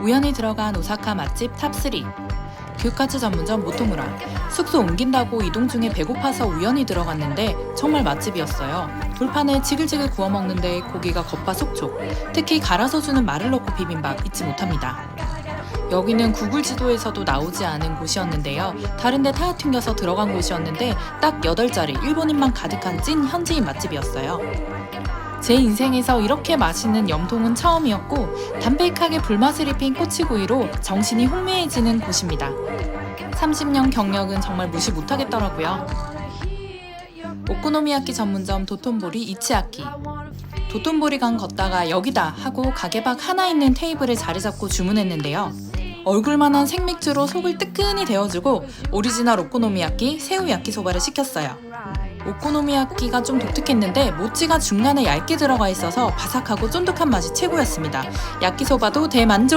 우연히 들어간 오사카 맛집 탑3 규카츠 전문점 모토무라. 숙소 옮긴다고 이동 중에 배고파서 우연히 들어갔는데 정말 맛집이었어요. 돌판에 지글지글 구워 먹는데 고기가 겉바속촉. 특히 갈아서 주는 말을 넣고 비빔밥 잊지 못합니다. 여기는 구글 지도에서도 나오지 않은 곳이었는데요. 다른데 다 튕겨서 들어간 곳이었는데 딱 8자리 일본인만 가득한 찐 현지인 맛집이었어요 제 인생에서 이렇게 맛있는 염통은 처음이었고 담백하게 불맛을 입힌 꼬치구이로 정신이 혼미해지는 곳입니다. 30년 경력은 정말 무시 못하겠더라고요. 오코노미야끼 전문점 도톤보리 이치야끼. 도톤보리 강 걷다가 여기다 하고 가게 밖 하나 있는 테이블에 자리 잡고 주문했는데요. 얼굴만한 생맥주로 속을 뜨끈히 데워주고 오리지널 오코노미야끼 새우 야끼소바를 시켰어요. 오코노미야끼가 좀 독특했는데 모찌가 중간에 얇게 들어가 있어서 바삭하고 쫀득한 맛이 최고였습니다. 야끼소바도 대만족!